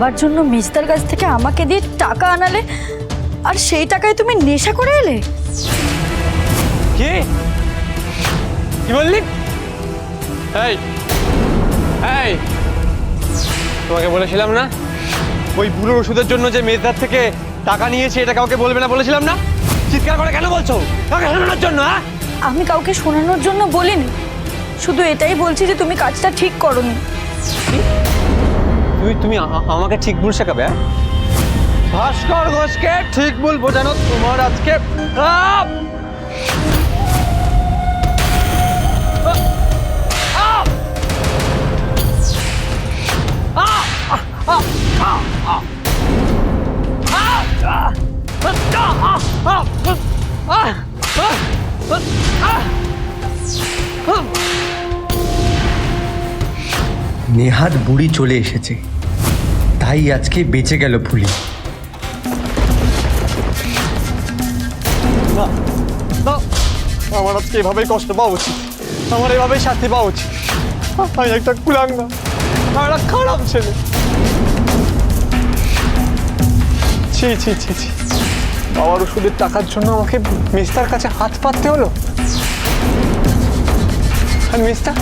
বাবার জন্য মিস্তার কাছ থেকে আমাকে দিয়ে টাকা আনালে? আর সেই টাকায় তুমি নেশা করে এলে? কি? কি বললি? এই এই তোমাকে বলেছিলাম না? ওই বুড়োর ওষুধের জন্য যে মেজদার থেকে টাকা নিয়েছে এটা কাউকে বলবে না বলেছিলাম না? চিৎকার করে কেন বলছো? কাউকে শোনানোর জন্য হ্যাঁ? আমি কাউকে শোনানোর জন্য বলিনি। শুধু এটাই বলছি যে তুমি কাজটা ঠিক করনি। তুমি তুমি আমাকে ঠিক ভুল শেখাবে হ্যাঁ? ভাস্কর ঘোষকে ঠিক ভুল বোঝানো তোমার আজকে নেহাত বুড়ি চলে এসেছে। তাই আজকে বেঁচে গেল ফুলি। না না, আমার আজকে এভাবেই কষ্ট পাওয়া উচিত। আমার এভাবেই শাস্তি পাওয়া উচিত। আমি একটা কুলাঙ্গা, আমার একটা খারাপ ছেলে। ছি ছি ছি ছি। বাবার ওষুধের টাকার জন্য আমাকে মিস্তার কাছে হাত পাততে হলো? আর মিস্টার,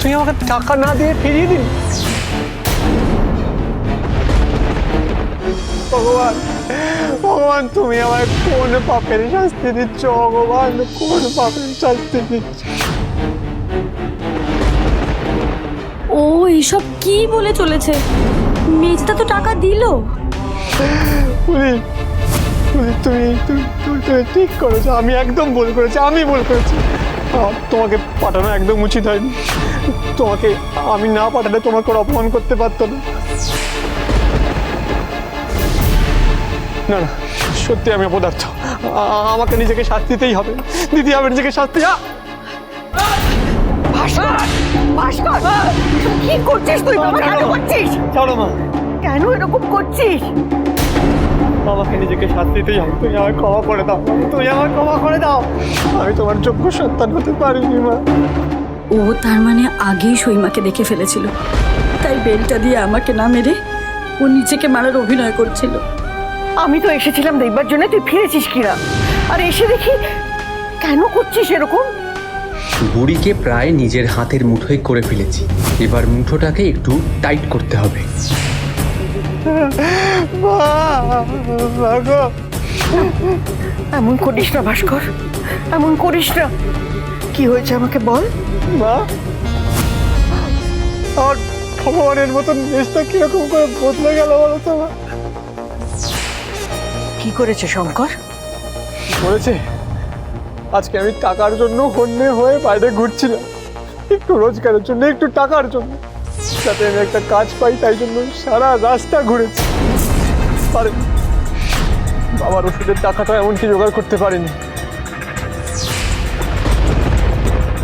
তুই আমাকে টাকা না দিয়ে ফিরিয়ে দিন ভগবান ভগবান তুমি আমার কোন পাপের শাস্তি দিচ্ছ? ভগবান কোন পাপের শাস্তি দিচ্ছ? ও এইসব কি বলে চলেছে? মেজদা তো টাকা দিলো। পুলি পুলি তুমি তুমি তুমি ঠিক করেছ। আমি একদম ভুল করেছি আমি ভুল করেছি। তোমাকে পাঠানো একদম উচিত হয়নি। তোমাকে আমি না পাঠালে তোমাকে ওরা অপমান করতে পারতো না। না না সত্যি আমি অপদার্থ। আমাকে নিজেকে শাস্তিতেই হবে। দিদি হবে নিজেকে শাস্তি আ! ভাস্কর! কি করছিস তুই? বাবা কেন করছিস? ছাড়ো মা। কেন এরকম করছিস? আমাকে নিজেকে শাস্তিতেই হবে। তুমি ক্ষমা করে দাও। তুমি ক্ষমা করে দাও। আমি তোমার যোগ্য সন্তান হতে পারিনি মা। ও তার মানে আগেই সৈমাকে দেখে ফেলেছিল। তাই বেলটা দিয়ে আমাকে না মেরে ও নিজেকে মারার অভিনয় করছিল। আমি তো এসেছিলাম দেখবার জন্য তুই ফিরেছিস কিনা আর এসে দেখি কেন করছিস এরকম? বুড়িকে প্রায় নিজের হাতের মুঠোয় করে ফেলেছি। এবার মুঠোটাকে একটু টাইট করতে হবে। এমন করিস না ভাস্কর। এমন করিস না। কি হয়েছে আমাকে বল? মা আর ভগবানের মতন দেশটা কীরকম করে বদলে গেল বলো তো মা? কি করেছে, শঙ্কর? বলেছে, আজকে আমি টাকার জন্য হন্যে হয়ে বাইরে ঘুরছিলাম। একটু রোজগারের জন্য, একটু টাকার জন্য। যাতে আমি একটা কাজ পাই, তাই জন্য সারা রাস্তা ঘুরেছি। বাবার ওষুধের টাকাটা এমনকি জোগাড় করতে পারিনি।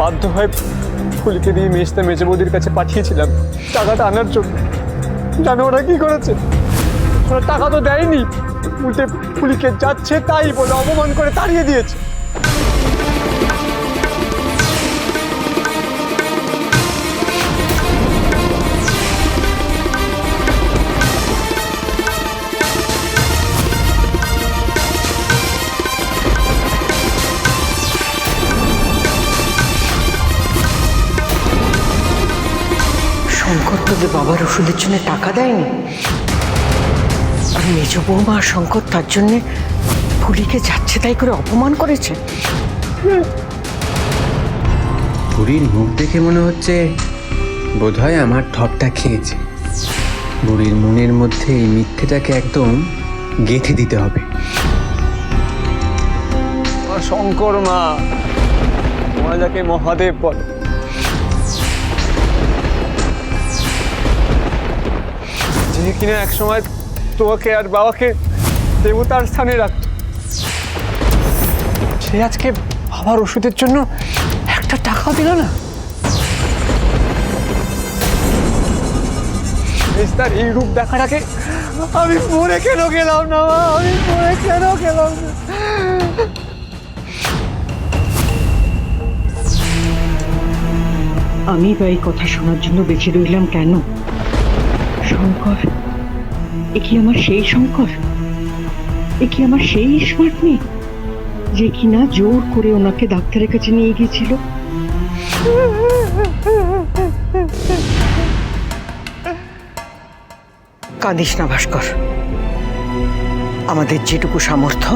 বাধ্য হয়ে ফুলিকে দিয়ে মেজতে মেজে বৌদির কাছে পাঠিয়েছিলাম টাকাটা আনার জন্য। জানো ওরা কি করেছে? ওরা টাকা তো দেয়নি। উল্টে ফুলিকে যাচ্ছে তাই বলে অপমান করে তাড়িয়ে দিয়েছে। শঙ্কর তোদের বাবার ওষুধের জন্য টাকা দেয়নি? মেজ বৌমা শঙ্কর তার জন্যে ফুলিকে যাচ্ছে তাই করে অপমান করেছে। বুড়ির মুখ দেখে মনে হচ্ছে বোধহয় আমার ঠপটা খেয়েছে। বুড়ির মনের মধ্যে এই মিথ্যেটাকে একদম গেঁথে দিতে হবে। শঙ্কর মা তোমরা যাকে মহাদেব বলে। যে কিনা একসময় তোমাকে আর বাবাকে দেবতার স্থানে রাখত সে আজকে বাবার ওষুধের জন্য একটা টাকাও দিল না। তার এই রূপ দেখাটাকে আমি মরে কেন গেলাম না আমি মরে কেন গেলাম না? আমি বা এই কথা শোনার জন্য বেঁচে রইলাম কেন? শঙ্কর এ কি আমার সেই শঙ্কর এ কি আমার সেই স্মার্ট মেয়ে যে কিনা জোর করে ওনাকে ডাক্তারের কাছে নিয়ে গিয়েছিল? কাঁদিস না, ভাস্কর। আমাদের যেটুকু সামর্থ্য,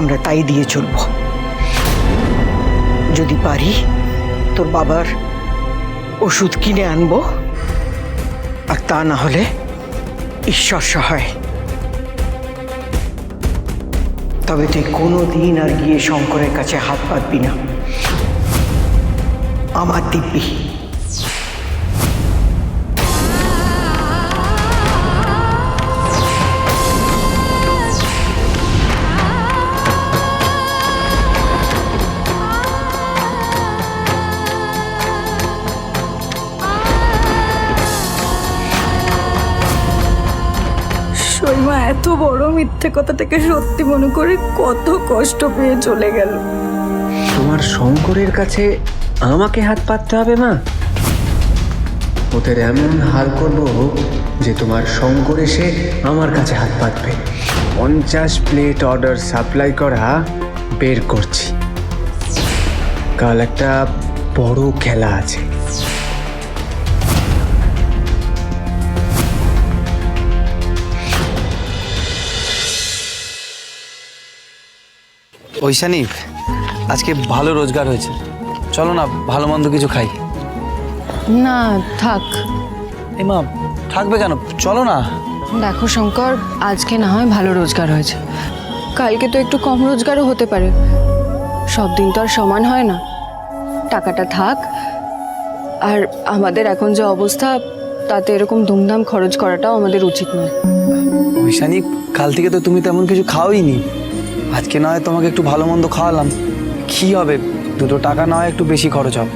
আমরা তাই দিয়ে চলব। যদি পারি, তোর বাবার ওষুধ কিনে আনব, আর তা না হলে ঈশ্বর সহায়। তবে তুই কোনো দিন আর গিয়ে শঙ্করের কাছে হাত পাতবি না। আমার দিব্যি। এত বড় মিথ্যে কথাটাকে সত্যি মনে করে কত কষ্ট পেয়ে চলে গেল। তোমার শঙ্করের কাছে আমাকে হাত পাততে হবে, মা। ওদের এমন হাল করব যে তোমার শঙ্কর এসে আমার কাছে হাত পাতবে। পঞ্চাশ প্লেট অর্ডার সাপ্লাই করা বের করছি। কাল একটা বড় খেলা আছে। ঐশানী আজকে ভালো রোজগার হয়েছে। চলো না ভালো মন্দ কিছু খাই। না থাক। এই মা থাকবে কেন? চলো না। দেখো শঙ্কর আজকে না হয় ভালো রোজগার হয়েছে। কালকে তো একটু কম রোজগারও হতে পারে। সব দিন তো আর সমান হয় না। টাকাটা থাক। আর আমাদের এখন যে অবস্থা তাতে এরকম ধুমধাম খরচ করাটাও আমাদের উচিত নয়। ঐশানী কাল থেকে তো তুমি তেমন কিছু খাওয়াই নি। আজকে না হয় তোমাকে একটু ভালো মন্দ খাওয়ালাম। কি হবে? দুটো টাকা না হয় একটু বেশি খরচ হবে।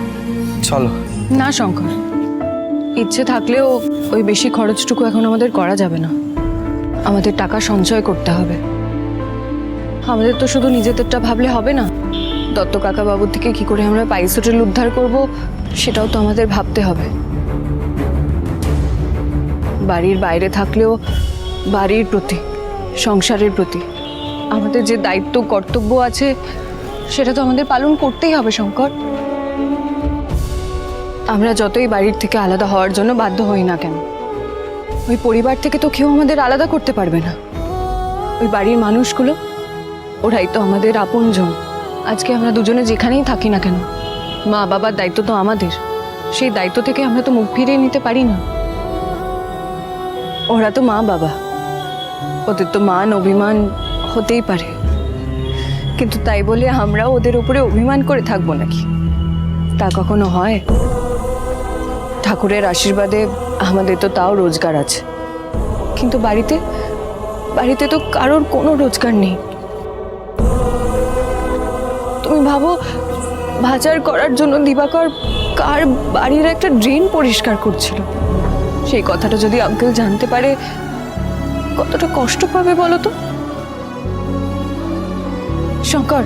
চলো। না, শঙ্কর। ইচ্ছে থাকলেও ওই বেশি খরচটুকু এখন আমাদের করা যাবে না। আমাদের টাকা সঞ্চয় করতে হবে। আমাদের তো শুধু নিজেদেরটা ভাবলে হবে না। দত্ত কাকা বাবুর থেকে কি করে আমরা পাইস হোটেল উদ্ধার করব, সেটাও তো আমাদের ভাবতে হবে। বাড়ির বাইরে থাকলেও বাড়ির প্রতি, সংসারের প্রতি। আমাদের যে দায়িত্ব, কর্তব্য আছে, সেটা তো আমাদের পালন করতেই হবে, শঙ্কর। আমরা যতই বাড়ির থেকে আলাদা হওয়ার জন্য বাধ্য হই না কেন, ওই পরিবার থেকে তো কেউ আমাদের আলাদা করতে পারবে না। ওই বাড়ির মানুষগুলো, ওরাই তো আমাদের আপনজন। আজকে আমরা দুজনে যেখানেই থাকি না কেন, মা বাবার দায়িত্ব তো আমাদের, সেই দায়িত্ব থেকে আমরা তো মুখ ফিরিয়ে নিতে পারি না। ওরা তো মা বাবা, ওদের তো মান, অভিমান হতেই পারে। কিন্তু তাই বলে আমরাও ওদের উপরে অভিমান করে থাকব নাকি? তা কখনো হয়? ঠাকুরের আশীর্বাদে আমাদের তো তাও রোজগার আছে। কিন্তু বাড়িতে বাড়িতে তো কারোর কোনো রোজগার নেই। তুমি ভাবো বাজার করার জন্য দিবাকর কার বাড়ির একটা ড্রেন পরিষ্কার করছিল? সেই কথাটা যদি আঙ্কেল জানতে পারে, কতটা কষ্ট পাবে বলো তো? শঙ্কর,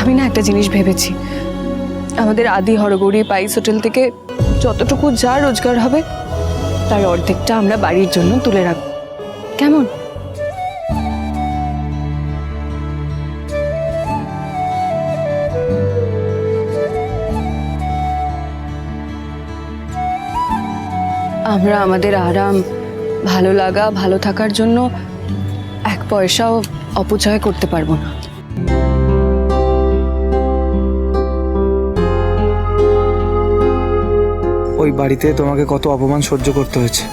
আমি না একটা জিনিস ভেবেছি। আমাদের আদি হরগৌরী পাইস হোটেল থেকে যতটুকু যা রোজগার হবে, তার অর্ধেকটা আমরা বাড়ির জন্য তুলে রাখব। কেমন? আমরা আমাদের আরাম, ভালো লাগা, ভালো থাকার জন্য এক পয়সাও অপচয় করতে পারব না। ওই বাড়িতে তোমাকে কত অপমান সহ্য করতে হয়েছে।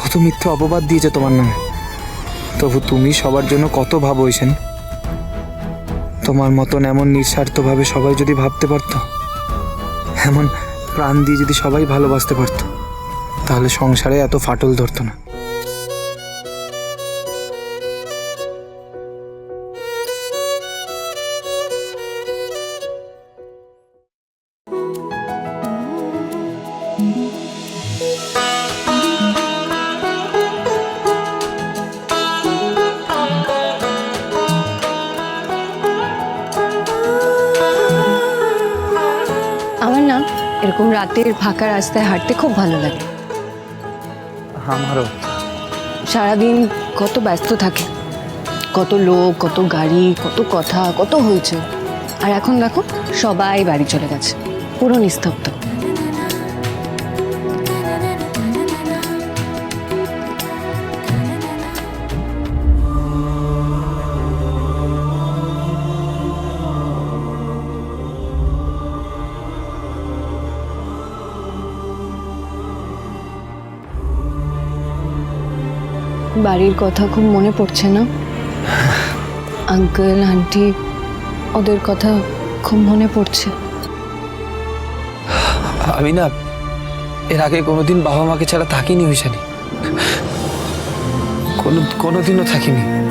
কত মিথ্যে অপবাদ দিয়েছে তোমার নামে। তবু তুমি সবার জন্য কত ভাব হয়েছেন তোমার মতন এমন নিঃস্বার্থভাবে সবাই যদি ভাবতে পারত, এমন প্রাণ দিয়ে যদি সবাই ভালোবাসতে পারত, তাহলে সংসারে এত ফাটল ধরতো না। এরকম রাতের ফাঁকা রাস্তায় হাঁটতে খুব ভালো লাগে। আমারও। সারাদিন কত ব্যস্ত থাকে। কত লোক কত গাড়ি কত কথা কত হয়েছে। আর এখন দেখো সবাই বাড়ি চলে গেছে। পুরো নিস্তব্ধ। বাড়ির কথা খুব মনে পড়ছে না? আঙ্কেল, আন্টি, ওদের কথা খুব মনে পড়ছে। আমি না, এর আগে কোনোদিন বাবা মাকে ছাড়া থাকিনি ওইখানে কোনো, কোনোদিনও থাকিনি।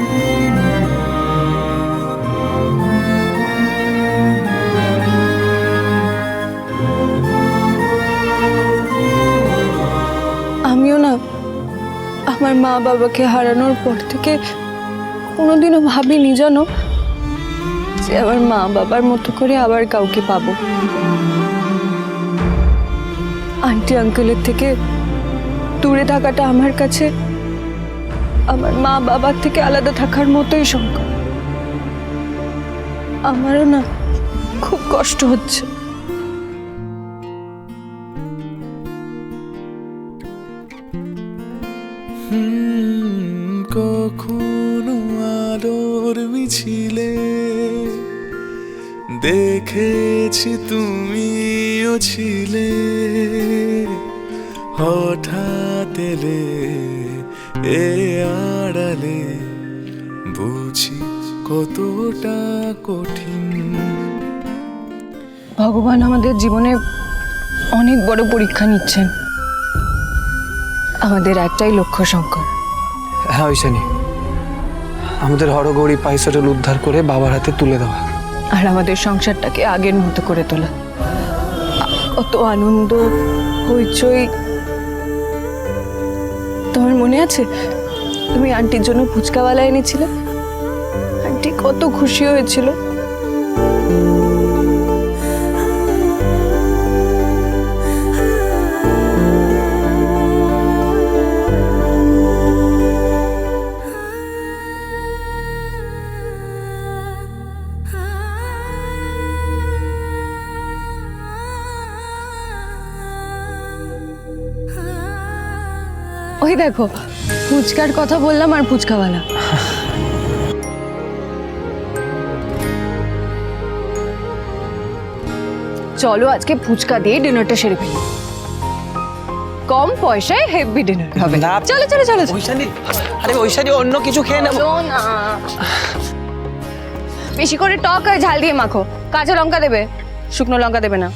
আমার মা বাবাকে হারানোর পর থেকে কোনোদিনও ভাবিনি জানো যে আমার মা বাবার মতো করে আবার কাউকে পাবো। আন্টি আঙ্কেলের থেকে দূরে থাকাটা আমার কাছে আমার মা বাবার থেকে আলাদা থাকার মতোই সংকট। আমারও না খুব কষ্ট হচ্ছে। দেখেছি তুমিও ছিলে হঠাৎ এলে এ আড়ালে বুঝি কতটা কঠিন। ভগবান আমাদের জীবনে অনেক বড় পরীক্ষা নিচ্ছেন। আমাদের একটাই লক্ষ্য শঙ্কর হ্যাঁ ঐশানি আমাদের হরগৌরী পাইসেটল উদ্ধার করে বাবার হাতে তুলে দেওয়া। আর আমাদের সংসারটাকে আগের মতো করে তোলা। অত কত আনন্দ, হইচই। তোমার মনে আছে? তুমি আন্টির জন্য ফুচকাওয়ালা এনেছিলে? আন্টি কত খুশি হয়েছিল। ওই দেখো ফুচকার কথা বললাম আর ফুচকাওয়ালা। চলো আজকে ফুচকা দিয়ে ডিনারটা সেরে ফেলি। কম পয়সায় হেভি ডিনার হবে না। চলো চলো চলো চলো। আরে ঐশানি অন্য কিছু খেয়ে নেব। না। বেশি করে টক আর ঝাল দিয়ে মাখো। কাঁচা লঙ্কা দেবে শুকনো লঙ্কা দেবে না।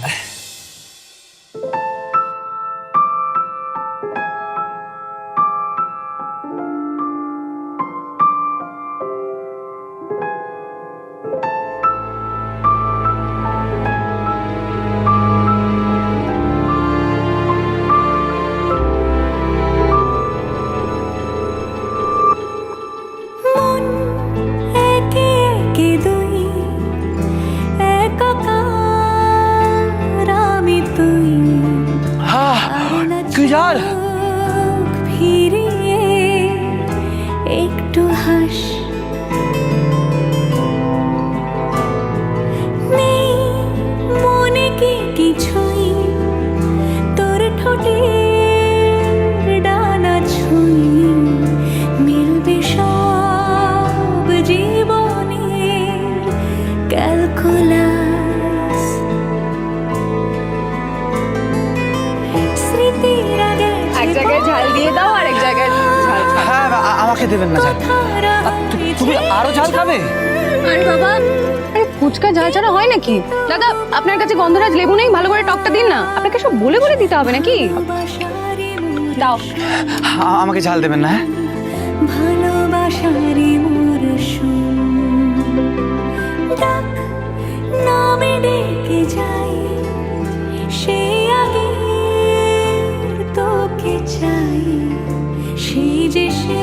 তুমি আরও ঝাল খাবে? আরে বাবা আরে ফুচকা ঝাল ছাড়া হয় নাকি? দাদা আপনার কাছে গন্ধরাজ লেবু নেই ভালো করে টকটা দিন না। আপনাকে সব বলে বলে দিতে হবে নাকি? দাও। আমাকে ঝাল দেবেন না হ্যাঁ? ভালোবাসারি নামে ডেকে যাই। সে আগে তোকে চাই সেই যে সে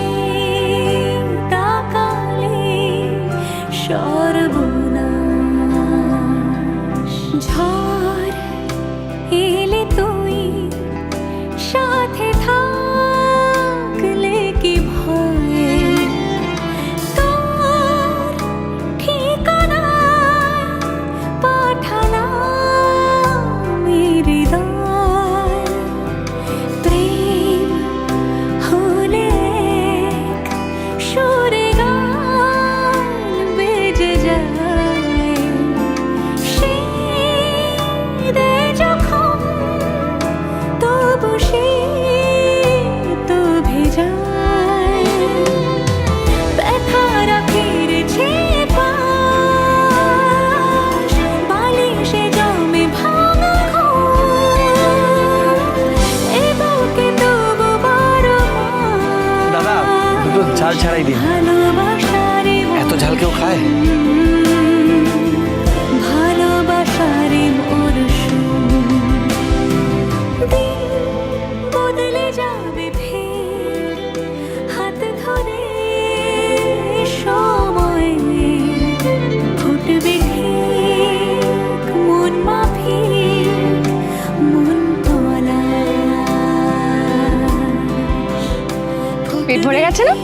ভরে গেছে না?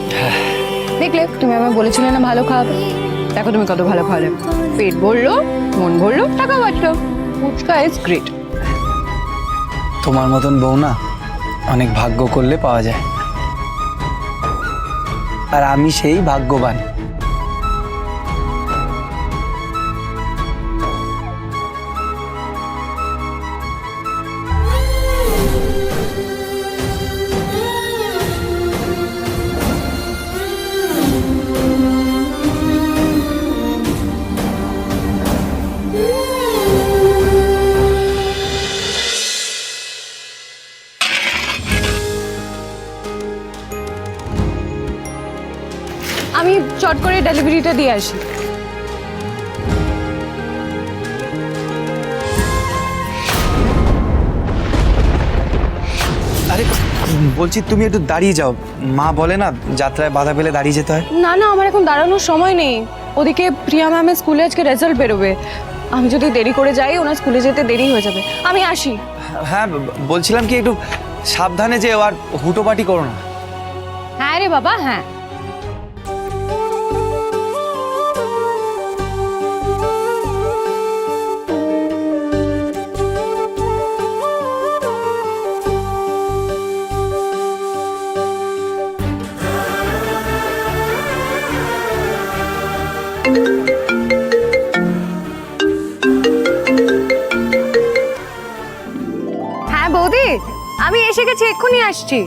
দেখলে তুমি আমায় বলেছিলে না ভালো খাওয়াবে? দেখো তুমি কত ভালো খাওয়ালে। পেট ভরলো মন ভরলো টাকা বাঁচলো। ফুচকা ইজ গ্রেট তোমার মতন বউ না অনেক ভাগ্য করলে পাওয়া যায়। আর আমি সেই ভাগ্যবান। চট করে ডেলিভারিটা দিয়ে আসি। আরে বলছি তুমি একটু দাঁড়িয়ে যাও। মা বলে না যাত্রায় বাধা পেলে দাঁড়িয়ে যেতে হয়? না না আমার এখন দাঁড়ানোর সময় নেই। ওদিকে প্রিয়া ম্যামের স্কুলে আজকে রেজাল্ট বেরোবে। আমি যদি দেরি করে যাই ওনার স্কুলে যেতে দেরি হয়ে যাবে। আমি আসি। হ্যাঁ বলছিলাম কি একটু সাবধানে যে আর হুটোপাটি করো না। হ্যাঁ রে বাবা হ্যাঁ। গেছি এক্ষুনি আসছি।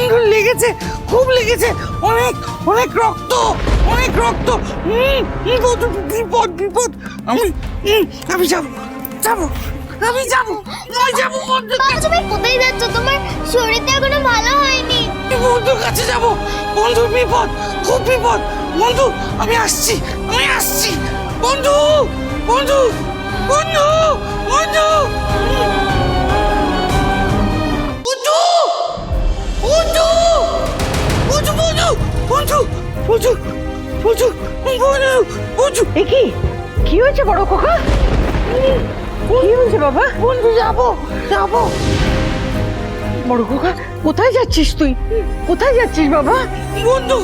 বন্ধু লেগেছে খুব লেগেছে। অনেক অনেক রক্ত অনেক রক্ত। হুম, বিপদ বিপদ। আমি আমি যাব যাব আমি যাব আমি যাব তুমি কোথায় যাচ্ছ? তোমার শরীরটা এখনও ভালো হয়নি। বন্ধুর কাছে যাব। বন্ধুর বিপদ খুব বিপদ। বন্ধু আমি আসছি আমি আসছি। বন্ধু বন্ধু বন্ধু বন্ধু। বন্ধু উঁচু উঁচু উঁচু উঁচু উঁচু উঁচু উঁচু এ কি? কি হয়েছে বড় খোকা? কি হয়েছে বাবা? বন্ধু যাব যাব। বড় খোকা কোথায় যাচ্ছিস তুই? কোথায় যাচ্ছিস বাবা? বন্ধু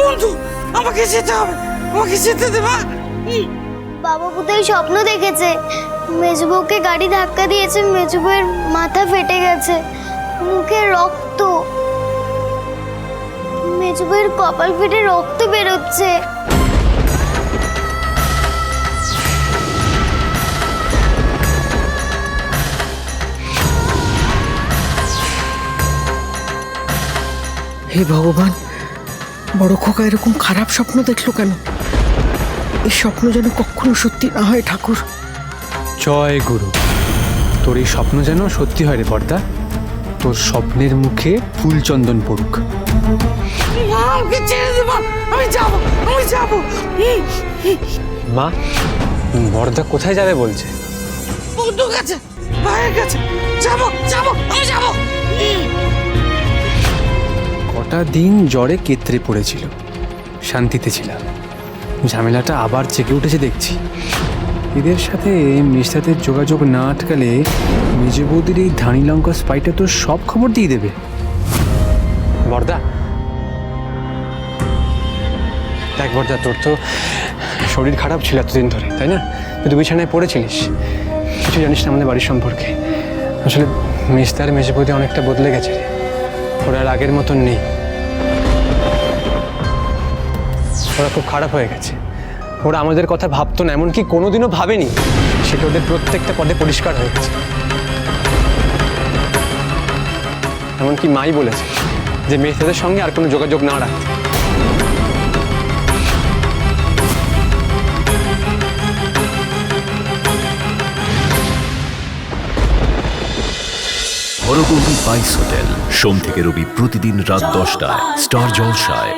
বন্ধু আমাকে যেতে হবে। আমাকে যেতে দে মা। বাবা কোথায় স্বপ্ন দেখেছে? মেজবউকে গাড়ি ধাক্কা দিয়েছে মেজবউয়ের মাথা ফেটে গেছে মুখে রক্ত। মেজো কপাল ফেটে রক্ত বেরোচ্ছে। হে ভগবান বড় খোকা এরকম খারাপ স্বপ্ন দেখল কেন? এই স্বপ্ন যেন কখনো সত্যি না হয় ঠাকুর। জয় গুরু। তোর এই স্বপ্ন যেন সত্যি হয় রে পর্দা তোর স্বপ্নের মুখে ফুল চন্দন পড়ুক। আমাকে ছেড়ে দেবো। আমি যাব আমি যাব। মা বর্দা কোথায় যাবে বলছে? ভাইয়ের কাছে। যাব যাব আমি যাব। কটা দিন জ্বরে কেতরে পড়েছিল। শান্তিতে ছিলাম। ঝামেলাটা আবার চেকে উঠেছে দেখছি। এদের সাথে মিস্তাদের যোগাযোগ না আটকালে মেজে বৌদির এই ধানি লঙ্কা স্পাইটা তো সব খবর দিয়ে দেবে। বর্দা। দেখ বর্দা, তোর তো শরীর খারাপ ছিল এতদিন ধরে, তাই না? তুই বিছানায় পড়েছিলিস। কিছু জানিস না আমাদের বাড়ির সম্পর্কে? আসলে মিস্তার মেজে বৌদি অনেকটা বদলে গেছে ওরা আর আগের মতন নেই। ওরা খুব খারাপ হয়ে গেছে। ওরা আমাদের কথা ভাবতো না, এমনকি কোনোদিনও ভাবেনি। সেটা ওদের প্রত্যেকটা পদে পরিষ্কার হয়ে গেছে। এমনকি মাই বলেছে যে মেয়েদের সঙ্গে আর কোনো যোগাযোগ না রাখতে। হরগৌরী বাইস হোটেল, সোম থেকে রবি প্রতিদিন রাত দশটায়, স্টার জলসায়।